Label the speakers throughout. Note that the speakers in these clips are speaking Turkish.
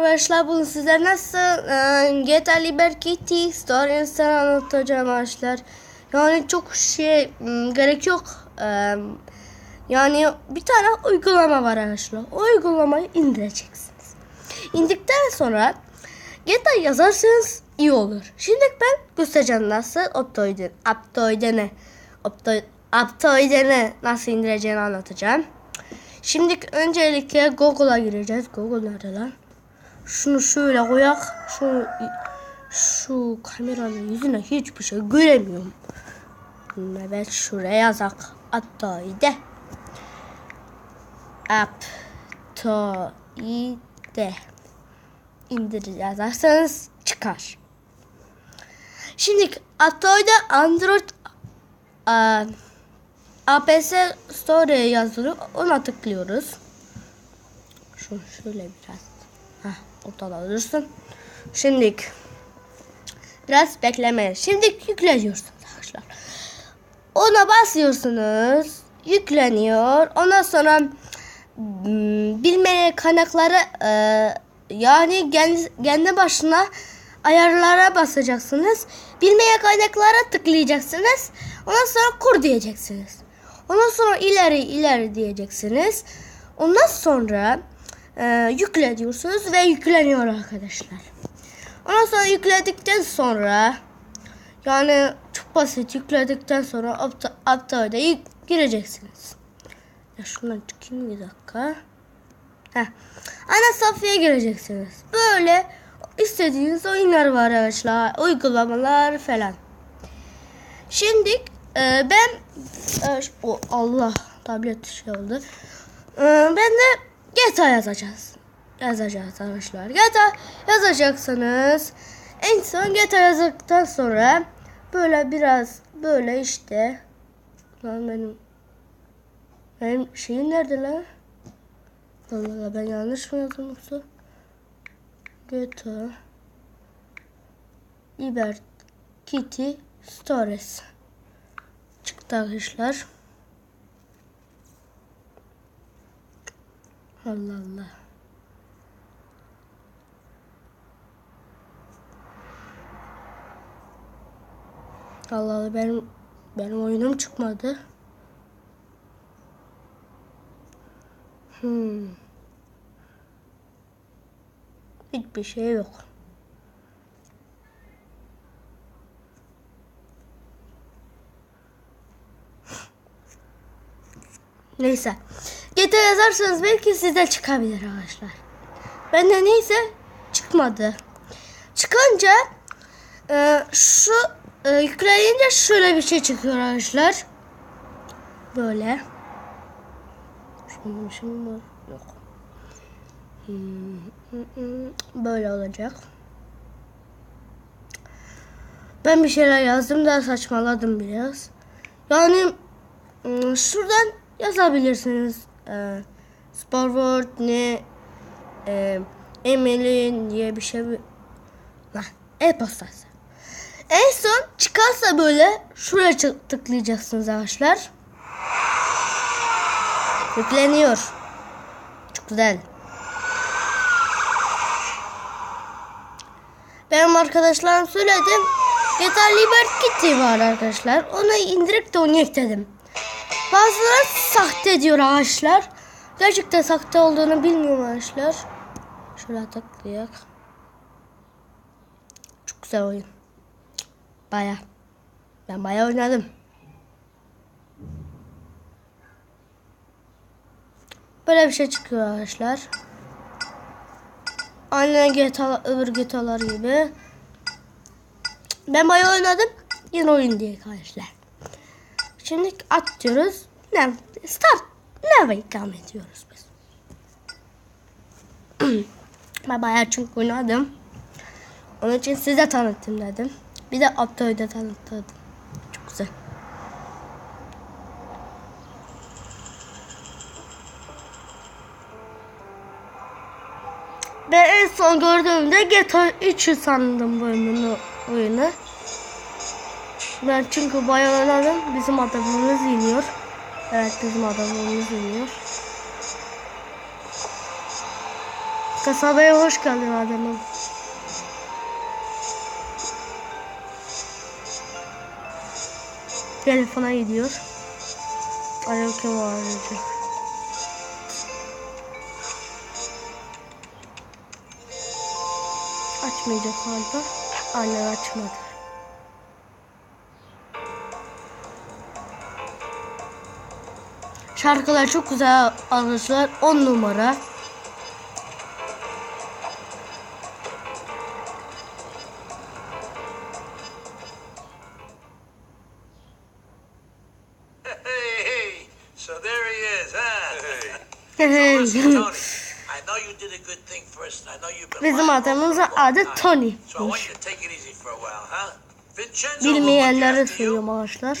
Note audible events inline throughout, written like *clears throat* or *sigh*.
Speaker 1: Arkadaşlar bunu size nasıl e, GTA Liberty Stories'ten anlatacağım arkadaşlar. Yani çok şey m, gerek yok. E, yani bir tane uygulama var arkadaşlar. O uygulamayı indireceksiniz. İndikten sonra GTA yazarsanız iyi olur. Şimdi ben göstereceğim nasıl Optoid'in Aptoid'ini Optoid, Aptoid'ini nasıl indireceğini anlatacağım. Şimdi öncelikle Google'a gireceğiz. Google nerede lan? Şunu şöyle koyak. Şu şu kameranın yüzüne hiçbir şey göremiyorum. Evet şuraya yazak. Aptoide. Aptoide. İndir yazarsanız çıkar. Şimdi Aptoide Android a, APS Store'ye yazılıyor. Ona tıklıyoruz. Şunu şöyle biraz. Ortada dursun. Şimdi biraz bekleme. Şimdi yükleniyorsunuz arkadaşlar. Ona basıyorsunuz. Yükleniyor. Ondan sonra hmm, bilmeye kaynakları e, yani kendi, kendi başına ayarlara basacaksınız. Bilmeye kaynaklara tıklayacaksınız. Ondan sonra kur diyeceksiniz. Ondan sonra ileri ileri diyeceksiniz. Ondan sonra e, yükle diyorsunuz ve yükleniyor arkadaşlar. Ondan sonra yükledikten sonra yani çok basit yükledikten sonra Aptoide'ye gireceksiniz. Ya şundan çıkayım bir dakika. Heh. Ana sayfaya gireceksiniz. Böyle istediğiniz oyunlar var arkadaşlar. Uygulamalar falan. Şimdi e, ben e, o Allah tablet şey oldu. E, ben de GTA yazacağız. Yazacağız arkadaşlar. GTA yazacaksınız. En son GTA yazdıktan sonra böyle biraz böyle işte lan benim benim şeyim nerede lan? Allah Allah ben yanlış mı yazdım yoksa? GTA Liber Kitty Stories çıktı arkadaşlar. Allah Allah. Allah Allah benim benim oyunum çıkmadı. Hmm. Hiçbir şey yok. Neyse. GTA yazarsanız belki size çıkabilir arkadaşlar. Bende neyse çıkmadı. Çıkınca e, şu e, yükleyince şöyle bir şey çıkıyor arkadaşlar. Böyle. Mi var? Yok. Hmm, Böyle olacak. Ben bir şeyler yazdım da saçmaladım biraz. Yani ım, şuradan yazabilirsiniz. Ee, Sporword ne e, Emily diye bir şey. Lan e-postası. En son çıkarsa böyle şuraya tıklayacaksınız arkadaşlar. Yükleniyor. Çok güzel. Benim arkadaşlarım söyledim. GTA Liberty var arkadaşlar. Onu indirip de onu ekledim. Bazıları sahte diyor arkadaşlar. Gerçekten sahte olduğunu bilmiyorum arkadaşlar. Şöyle tıklayak. Çok güzel oyun. Baya. Ben baya oynadım. Böyle bir şey çıkıyor arkadaşlar. Aynen GTA, öbür GTA'lar gibi. Ben bayağı oynadım. Yine oyun diye arkadaşlar. Şimdi at diyoruz. Ne? Start. Ne ikame ediyoruz biz. *clears throat* ben bayağı çünkü oynadım. Onun için size tanıttım dedim. Bir de Apto'yu tanıttım. Çok güzel. Ben en son gördüğümde GTA 3'ü sandım bu oyunu. oyunu. Ben çünkü bayağı oynadım. Bizim adamımız iniyor. Evet bizim adamımız iniyor. Kasabaya hoş geldin adamım. Telefona gidiyor. Aleyküm arayacak. Açmayacak galiba. Anne açmadı. Şarkılar çok güzel arkadaşlar. 10 numara. Bizim adamımızın adı. Tony. Bilmeyenlere söylüyorum arkadaşlar.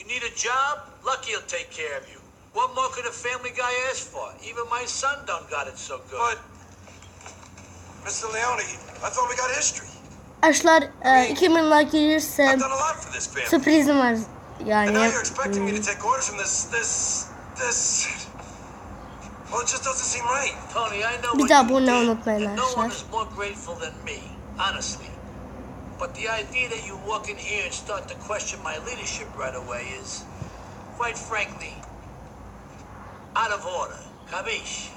Speaker 2: You need some money? Ask him. You need a job? Lucky he'll take care of you. What more could a family guy ask for? Even my son don't got it so good.
Speaker 3: But, Mr. Leone, I thought we got history.
Speaker 1: Arkadaşlar e, 2000 like gelirse
Speaker 3: I've done a lot for this family.
Speaker 1: sürprizim var
Speaker 3: And
Speaker 1: yani.
Speaker 3: now you're expecting me to take orders from this, this, this. Well, it just doesn't seem right.
Speaker 2: Tony, I know
Speaker 1: Bir
Speaker 2: what
Speaker 1: de
Speaker 2: you
Speaker 1: abone
Speaker 2: did,
Speaker 1: unutmayın
Speaker 2: and no one is more grateful than me, honestly. But the idea that you walk in here and start to question my leadership right away is, quite frankly, out of order. Capiche?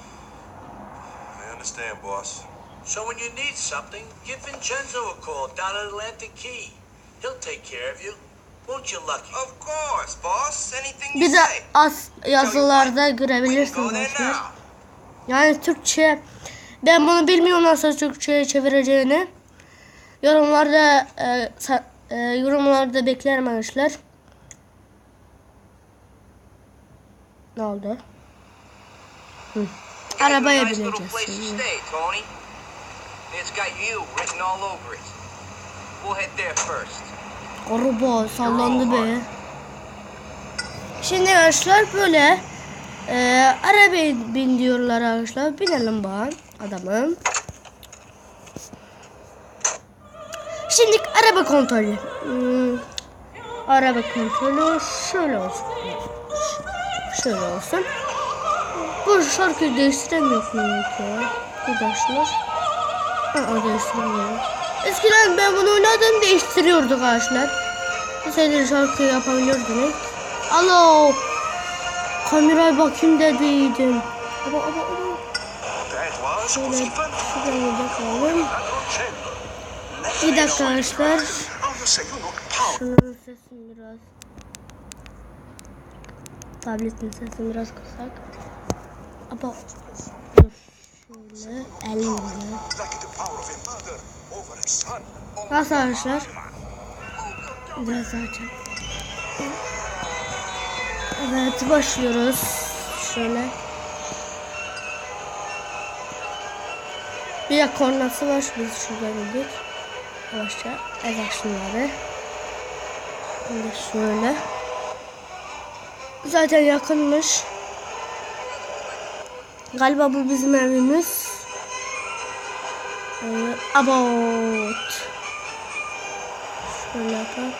Speaker 3: I understand, boss.
Speaker 2: So when you need something, give Vincenzo a call down at Atlantic Key. He'll take care of you. Won't you, Lucky?
Speaker 3: Of course, boss. Anything you
Speaker 1: Bir de
Speaker 3: say.
Speaker 1: az yazılarda
Speaker 3: We can
Speaker 1: görebilirsiniz
Speaker 3: go there
Speaker 1: arkadaşlar.
Speaker 3: now.
Speaker 1: Yani Türkçe ben bunu bilmiyorum nasıl Türkçe'ye çevireceğini. Yorumlarda e, sa- e, yorumlarda beklerim arkadaşlar. Ne oldu? Hı. Arabaya bineceğiz. Araba sallandı be. Şimdi arkadaşlar böyle e, arabaya bin diyorlar arkadaşlar. Binelim bana adamım. Şimdi araba kontrolü. Hmm, araba kontrolü şöyle olsun. Şöyle olsun. Bu şarkıyı değiştiremiyor muyum ki? Arkadaşlar. Aa değiştiremiyorum. Eskiden ben bunu oynadım değiştiriyorduk arkadaşlar. Mesela şarkı yapabiliyordunuz. Alo. Kameraya bakayım dediydim. Ama.
Speaker 3: That was
Speaker 1: Şöyle şuraya bakalım. Bir dakika arkadaşlar. Şunun sesini biraz. Tabletin sesini biraz kısak. Ama dur şöyle elimle. Nasıl arkadaşlar? Biraz daha açalım. Evet başlıyoruz. Şöyle. Bir de kornası var. Biz şuradan indik. Yavaşça ezak şunları. Şimdi şöyle. Zaten yakınmış. Galiba bu bizim evimiz. Ee, about. Şöyle yapalım.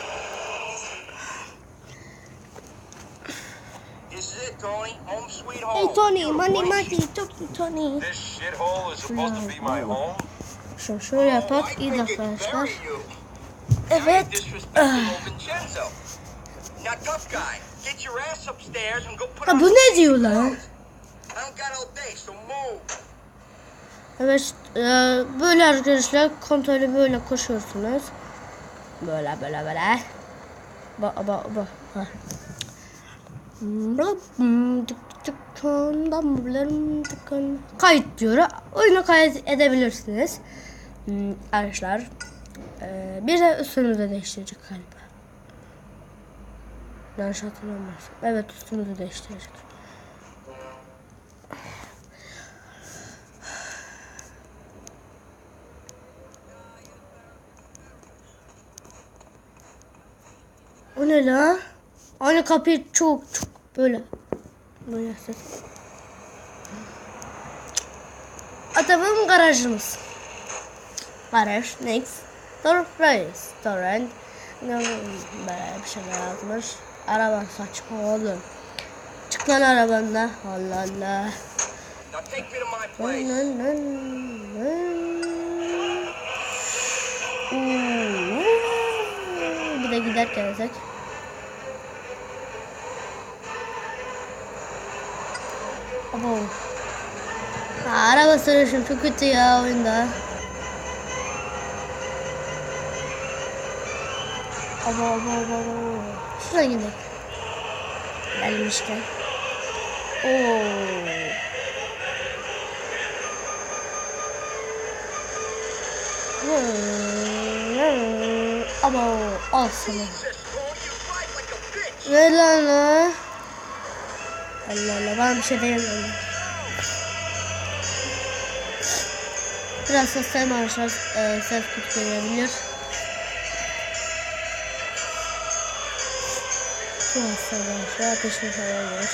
Speaker 4: Tony. Home sweet home.
Speaker 1: Hey Tony, money money,
Speaker 4: it?
Speaker 1: çok Tony.
Speaker 3: This shithole is supposed to be my home.
Speaker 1: Şu şöyle yapak, iyi arkadaşlar. Evet.
Speaker 4: Put
Speaker 1: Ha bu ne diyor lan? Evet, e, böyle arkadaşlar kontrolü böyle koşuyorsunuz. Böyle böyle böyle. Bak bak bak. Ha. Kayıt diyor. Oyunu kayıt edebilirsiniz. Hmm, Arkadaşlar. e, Bir de üstümüzü değiştirecek galiba. Yanlış hatırlamıyorsam. Evet üstümüzü değiştirecek. O ne la? Aynı kapıyı çok çok böyle. Böyle ses. Adamın garajımız. Garaj, next. Surprise, torrent. Böyle bir şeyler yazmış. Araba saçma oğlum. Çık lan arabanla. Allah Allah. Bir de giderken yazak. Abo. Araba sürüşüm çok kötü ya oyunda. Abo abo abo abo. Şuraya gidelim. Gelmişken. Oo. Ama al sana. Ver lan la. Allah Allah bana bir şey diyemem. Biraz sesler arkadaşlar e, ses kötü gelebilir. An arkadaşlar ateşli olabilir.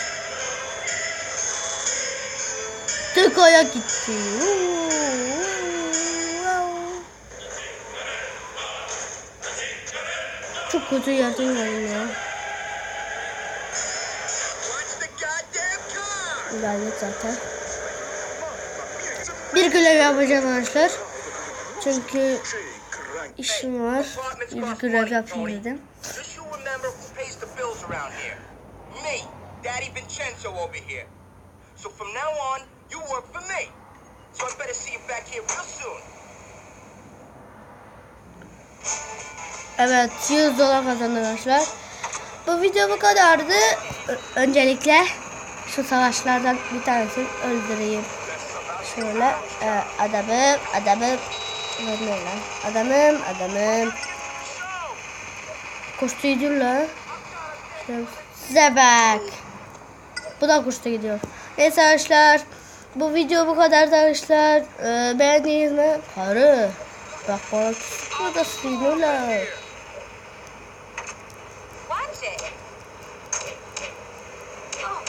Speaker 1: Tek ayak gitti. Çok kötü yerden geldim ya. İlerledik zaten. Bir görev yapacağım arkadaşlar. Çünkü işim var. Bir görev yapayım dedim.
Speaker 4: Vincenzo over here. So from now on, you work for me. So I better see you back here real soon.
Speaker 1: Evet 100 dolar kazandı arkadaşlar. Bu video bu kadardı. Öncelikle şu savaşlardan bir tanesini öldüreyim. Şöyle e, adamım adamım? Adamım adamım. Koştu gidiyor lan. Şöyle, Size bak. Bu da koştu gidiyor. Neyse arkadaşlar. Bu video bu kadar arkadaşlar. Ee, beğendiniz mi? Karı. Bak bana tutuyor da sıyırıyorlar.
Speaker 5: Watch it.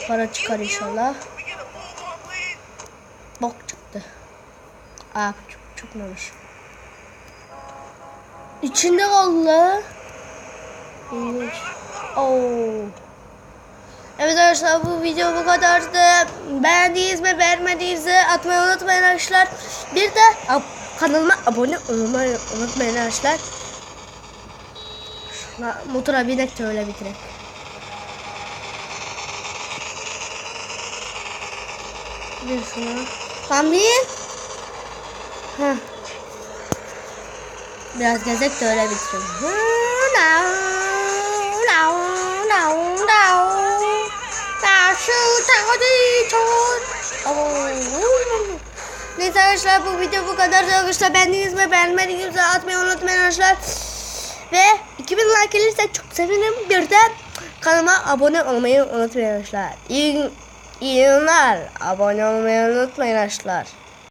Speaker 1: Para çıkar inşallah. Bok çıktı. Aa çok, çıkmamış. İçinde kaldı. İlginç. Oo. Evet arkadaşlar bu video bu kadardı. Beğendiğiniz mi beğenmediğinizi atmayı unutmayın arkadaşlar. Bir de ab- kanalıma abone olmayı unutmayın arkadaşlar. Şuna motora binek de öyle bitirek. Bir şuna. Tam bir. Heh. Biraz gezek de öyle bitirelim. Neyse arkadaşlar bu video bu kadar arkadaşlar beğendiniz mi? Beğenmediğiniz mi atmayı unutmayın arkadaşlar. Ve 2000 like gelirse çok sevinirim. Bir de kanalıma abone olmayı unutmayın arkadaşlar. İyi, iyi günler abone olmayı unutmayın arkadaşlar